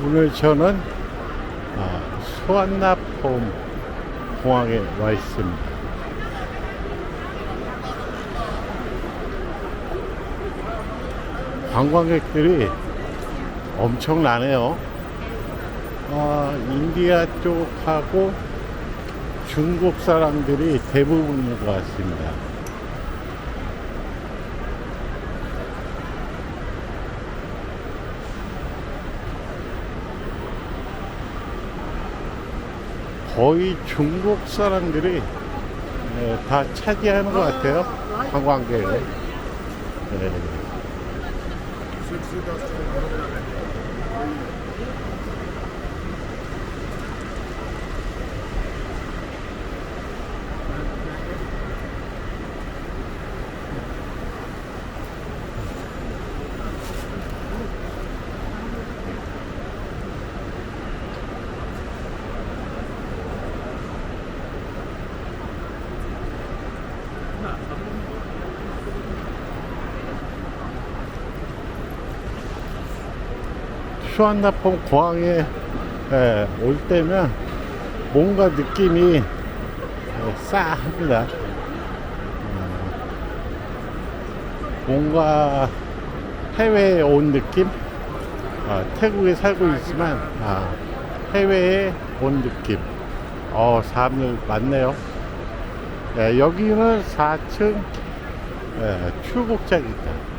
오늘 저는 아, 수완나폼 공항에 와 있습니다. 관광객들이 엄청나네요. 아, 인디아 쪽하고 중국 사람들이 대부분인 것 같습니다. 거의 중국 사람들이 예, 다 차지하는 것 같아요. 관광객을. 수완나폼 공항에 예, 올 때면 뭔가 느낌이 예, 싸합니다. 어, 뭔가 해외에 온 느낌? 아, 태국에 살고 있지만 아, 해외에 온 느낌. 어, 사람들 많네요. 예, 여기는 4층 예, 출국장이다.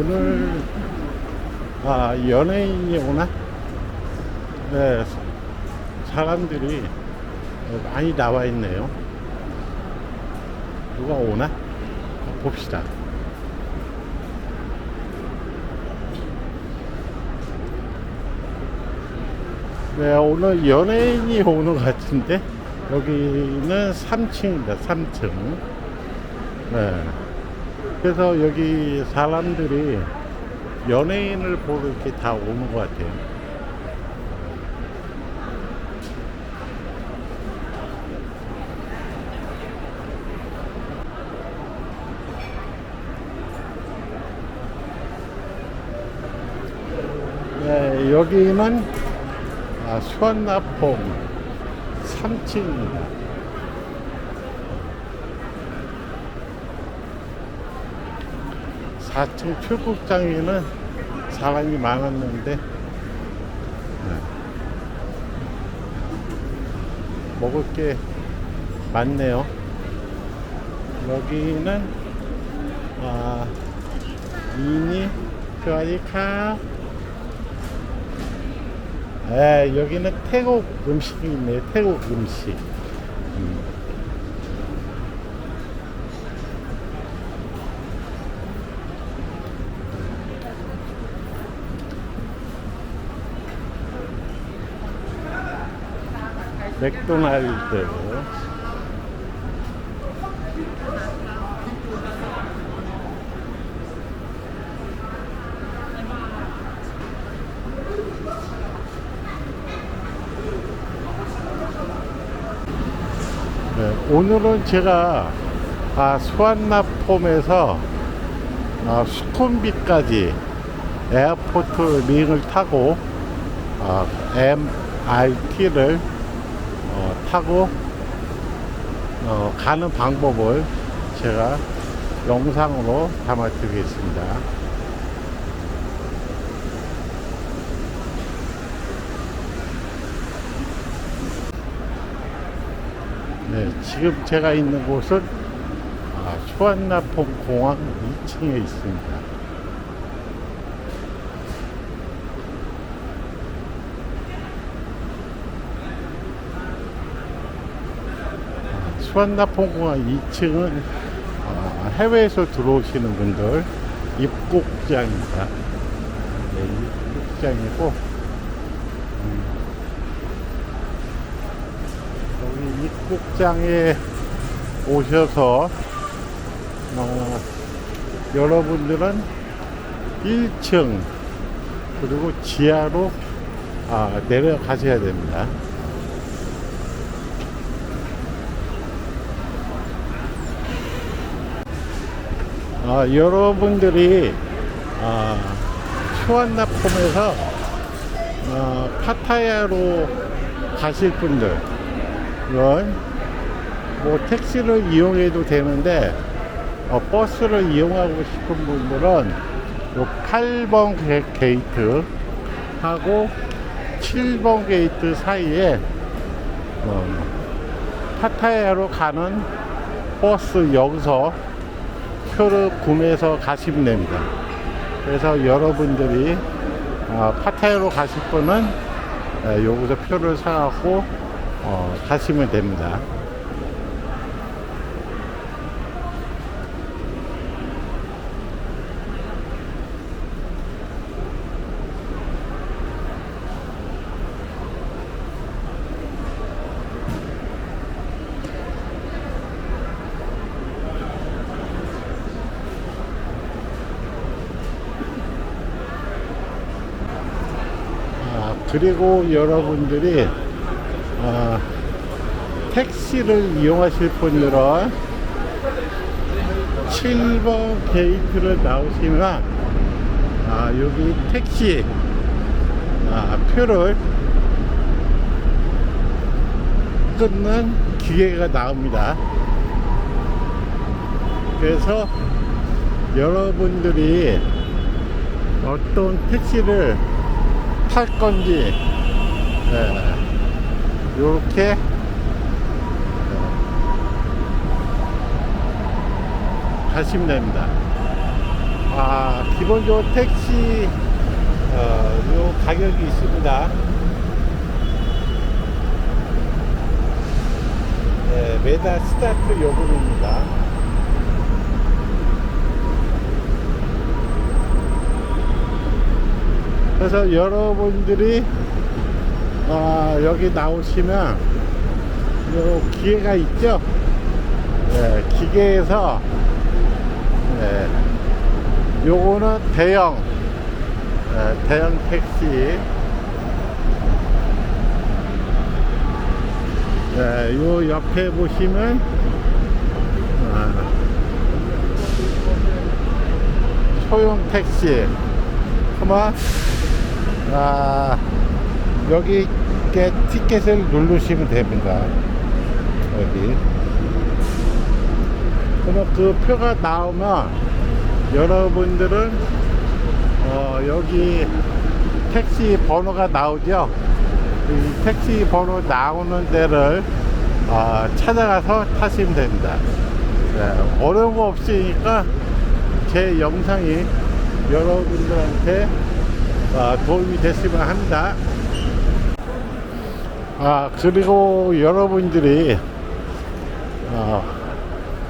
오늘 아 연예인이 오나? 네 사람들이 많이 나와 있네요. 누가 오나? 봅시다. 네 오늘 연예인이 오는 것 같은데 여기는 3층입니다. 3층. 네. 그래서 여기 사람들이 연예인을 보러 이렇게 다 오는 것 같아요. 네, 여기는 아, 수완나폼 3층입니다. 사층 출국장에는 사람이 많았는데 네. 먹을 게 많네요. 여기는 아 미니 좋아리카 네, 여기는 태국 음식이 있네요. 태국 음식. 맥도날드. 네, 오늘은 제가 아, 수완나폼에서 아, 수쿰비까지 에어포트 링을 타고 아, MRT를 어, 타고 어, 가는 방법을 제가 영상으로 담아드리겠습니다. 네, 지금 제가 있는 곳은 아, 수완나폼 공항 2층에 있습니다. 수완나포공항 2층은 어, 해외에서 들어오시는 분들 입국장입니다. 네, 입국장이고 음, 여기 입국장에 오셔서 어, 여러분들은 1층 그리고 지하로 아, 내려가셔야 됩니다. 아, 여러분들이 아, 휴안나폼에서 어, 파타야로 가실 분들은 뭐 택시를 이용해도 되는데 어, 버스를 이용하고 싶은 분들은 요 8번 게- 게이트 하고 7번 게이트 사이에 어, 파타야로 가는 버스 여기서 표를 구매해서 가시면 됩니다. 그래서 여러분들이 어, 파타야로 가실 분은 에, 여기서 표를 사갖고 어, 가시면 됩니다. 그리고 여러분들이 아, 택시를 이용하실 분들은 7번 게이트를 나오시면 아, 여기 택시 아, 표를 끊는 기계가 나옵니다. 그래서 여러분들이 어떤 택시를 탈 건지 이렇게 가시면 됩니다. 아 기본적으로 택시 어, 요 가격이 있습니다. 네, 매달 스타트 요금입니다. 그래서 여러분들이 아, 여기 나오시면 요 기계가 있죠? 네, 기계에서 네, 요거는 대형 네, 대형 택시 네, 요 옆에 보시면 아, 소형 택시 그만 아, 여기 티켓을 누르시면 됩니다. 여기. 그러면 그 표가 나오면 여러분들은 어, 여기 택시 번호가 나오죠. 이 택시 번호 나오는 데를 어, 찾아가서 타시면 됩니다. 네, 어려운 거 없으니까 제 영상이 여러분들한테 아, 도움이 됐으면 합니다. 아, 그리고 여러분들이 아,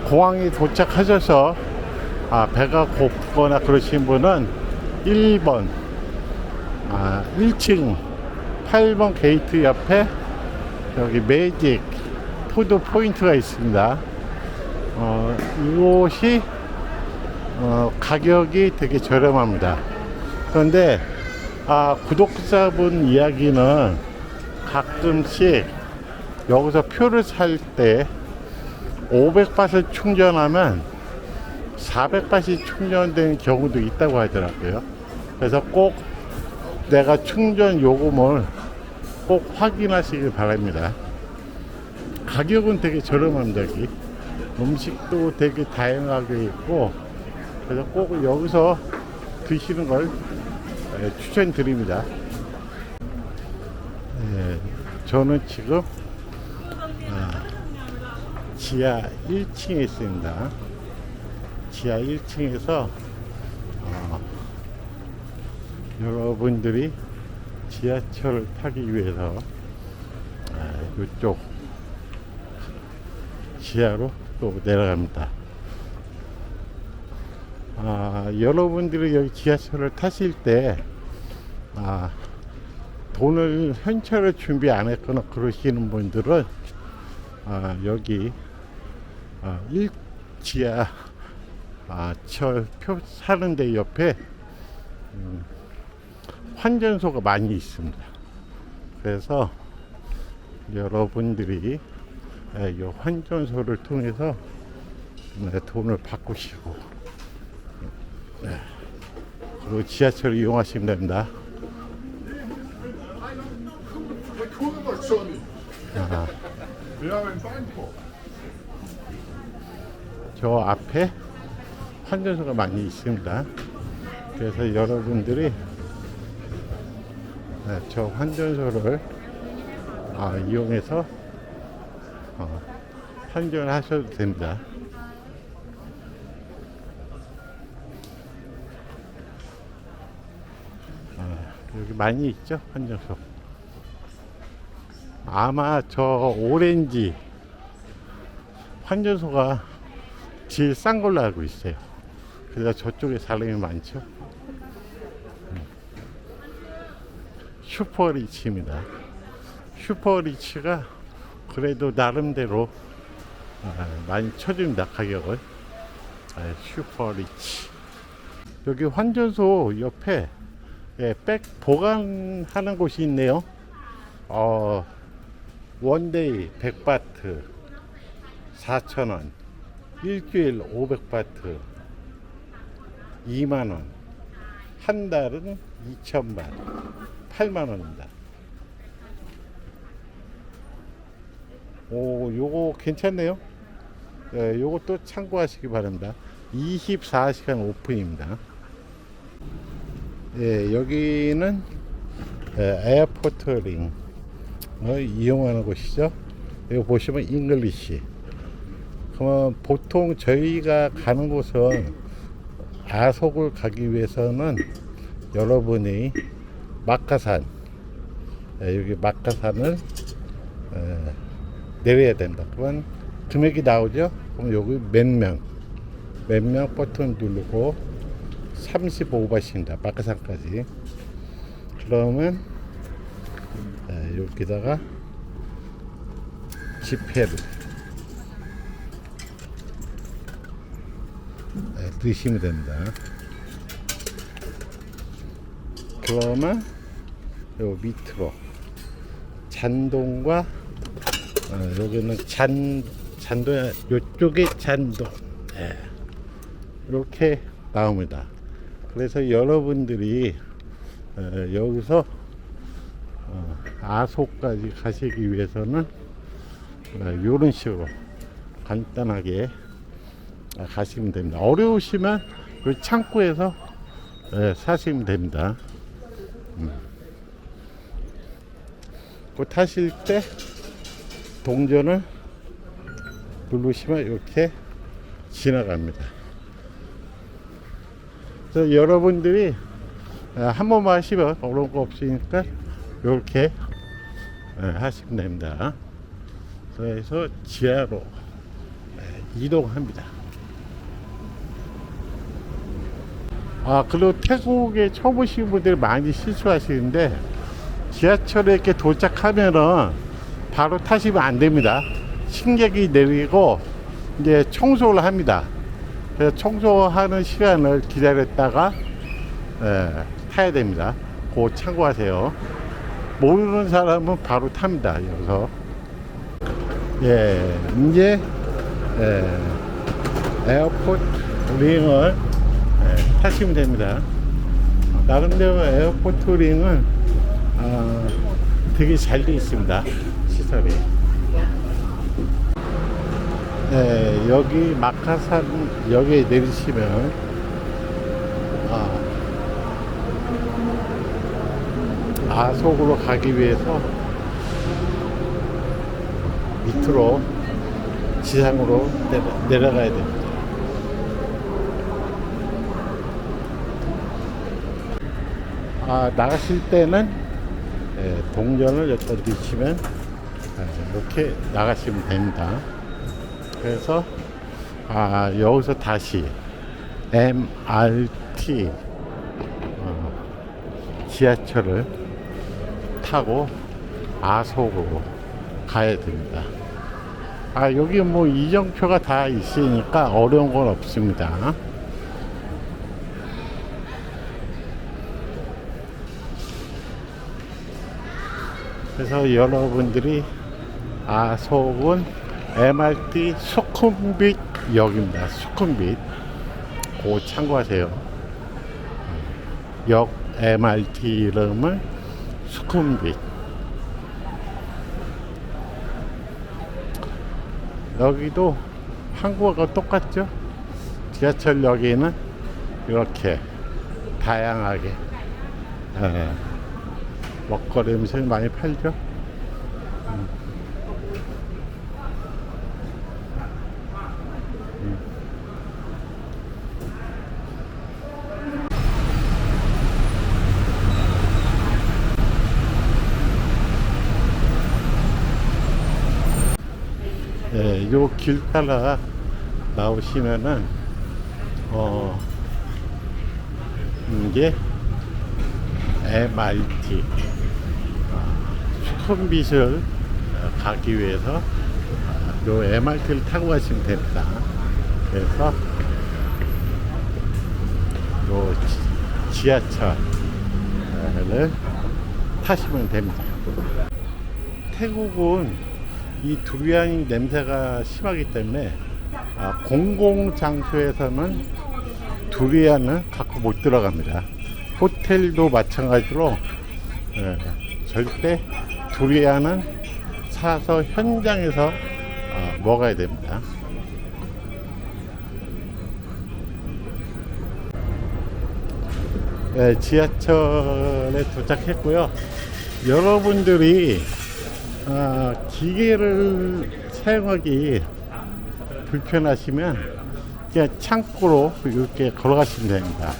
공항에 도착하셔서 아, 배가 고프거나 그러신 분은 1번, 아, 1층 8번 게이트 옆에 여기 매직 푸드 포인트가 있습니다. 어, 이곳이 어, 가격이 되게 저렴합니다. 그런데 아, 구독자분 이야기는 가끔씩 여기서 표를 살 때 500바트 충전하면 400바트 충전되는 경우도 있다고 하더라고요. 그래서 꼭 내가 충전 요금을 꼭 확인하시길 바랍니다. 가격은 되게 저렴합니다, 여기. 음식도 되게 다양하게 있고, 그래서 꼭 여기서 드시는 걸 예, 추천드립니다. 예, 저는 지금 아, 지하 1층에 있습니다. 지하 1층에서 어, 여러분들이 지하철을 타기 위해서 아, 이쪽 지하로 또 내려갑니다. 아, 여러분들이 여기 지하철을 타실 때, 아, 돈을 현찰을 준비 안 했거나 그러시는 분들은, 아, 여기 아, 일지하 아, 철표 사는 데 옆에 음, 환전소가 많이 있습니다. 그래서 여러분들이 예, 이 환전소를 통해서 네, 돈을 바꾸시고 네, 그리고 지하철을 이용하시면 됩니다. 아. 저 앞에 환전소가 많이 있습니다. 그래서 여러분들이 네, 저 환전소를 아, 이용해서 어, 환전을 하셔도 됩니다. 아, 여기 많이 있죠 환전소. 아마 저 오렌지 환전소가 제일 싼 걸로 알고 있어요. 그래서 저쪽에 사람이 많죠. 음. 슈퍼리치입니다. 슈퍼리치가 그래도 나름대로 아, 많이 쳐줍니다. 가격을. 아, 슈퍼리치. 여기 환전소 옆에 예, 백 보관하는 곳이 있네요. 어, 원데이 100바트 4,000원. 일주일 500바트 2만원. 한 달은 2천만 8만원입니다. 오, 요거 괜찮네요. 예, 요것도 참고하시기 바랍니다. 24시간 오픈입니다. 예, 여기는 예, 에어포트 링을 이용하는 곳이죠. 여기 보시면 잉글리시. 그러면 보통 저희가 가는 곳은 아속을 가기 위해서는 여러분이 막가산 예, 여기 막가산을 에, 내려야 된다. 그러면 금액이 나오죠. 그럼 여기 몇 명, 몇 명 버튼 누르고 35바트입니다. 막가산까지. 그러면 에, 여기다가 지폐를 네, 드시면 됩니다. 그러면 요 밑으로 잔동과 어, 여기는 잔 잔동 요쪽에 잔동 예. 이렇게 나옵니다. 그래서 여러분들이 어, 여기서 어, 아소까지 가시기 위해서는 이런 식으로 간단하게 아, 가시면 됩니다. 어려우시면 그 창고에서 예, 사시면 됩니다. 음. 그 타실 때 동전을 누르시면 이렇게 지나갑니다. 그래서 여러분들이 아, 한 번만 하시면 어려운 거 없으니까 이렇게 예, 하시면 됩니다. 그래서 지하로 예, 이동합니다. 아, 그리고 태국에 처음 오시는 분들이 많이 실수하시는데 지하철에 이렇게 도착하면은 바로 타시면 안 됩니다. 승객이 내리고 이제 청소를 합니다. 그래서 청소하는 시간을 기다렸다가 예, 타야 됩니다. 그 참고하세요. 모르는 사람은 바로 탑니다. 여기서 예, 이제 예, 에어포트 링을 예, 타시면 됩니다. 나름대로 에어포트 링은 아, 되게 잘 되어 있습니다. 시설이. 예, 여기 마카산 역에 내리시면 아, 아속으로 가기 위해서 밑으로 지상으로 내려, 내려가야 됩니다. 아, 나가실 때는 예, 동전을 여기다 넣으시면 예, 이렇게 나가시면 됩니다. 그래서 아, 여기서 다시 MRT 어, 지하철을 타고 아속으로 가야 됩니다. 아 여기 뭐 이정표가 다 있으니까 어려운 건 없습니다. 그래서 여러분들이 아속은 MRT 수쿰빗 역입니다. 수쿰빗. 고 참고하세요. 역 MRT 이름은 수쿰빗. 여기도 한국하고 똑같죠? 지하철역에는 이렇게 다양하게 예, 먹거리 음식을 많이 팔죠. 예, 요길 따라 나오시면은 어 이게 MRT 수컷빛을 가기 위해서 요 MRT를 타고 가시면 됩니다. 그래서 요 지- 지하철을 타시면 됩니다. 태국은 이 두리안 냄새가 심하기 때문에 아, 공공 장소에서는 두리안을 갖고 못 들어갑니다. 호텔도 마찬가지로 예, 절대 두리안은 사서 현장에서 아, 먹어야 됩니다. 예, 지하철에 도착했고요. 여러분들이 아, 기계를 사용하기 불편하시면 그냥 창고로 이렇게 걸어가시면 됩니다.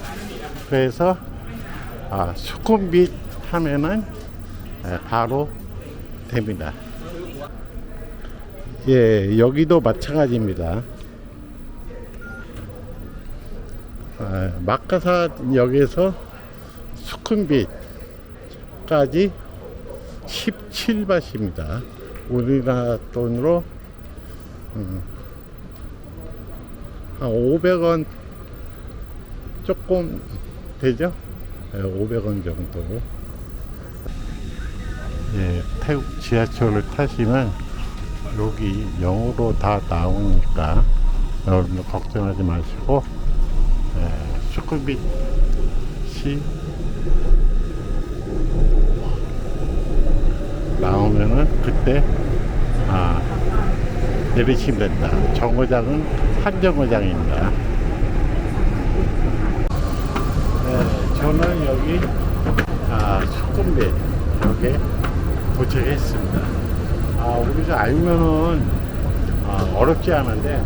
그래서 아, 수컷빛 하면은 예, 바로 됩니다. 예, 여기도 마찬가지입니다. 아, 마카사역에서 수컷빛까지 17바트입니다. 우리나라 돈으로 음, 한 500원 조금 되죠? 네, 500원 정도. 예, 태국 지하철을 타시면 여기 영어로 다 나오니까 여러분들 걱정하지 마시고 예, 수쿠빗이 나오면은 그때 아 내리시면 된다. 정거장은 한 정거장입니다. 네, 저는 여기 아 수금배 역에 도착했습니다. 아 우리가 알면은 아, 어렵지 않은데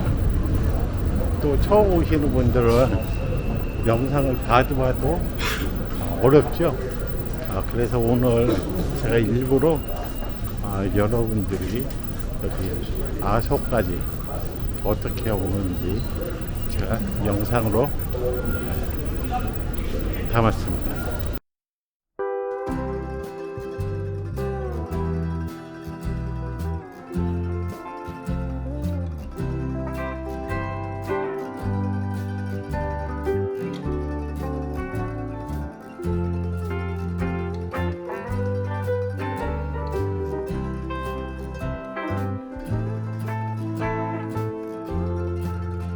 또 처음 오시는 분들은 영상을 봐도 봐도 아, 어렵죠. 아, 그래서 오늘 제가 일부러 아, 여러분들이 여기 아소까지 어떻게 오는지 제가 영상으로 담았습니다.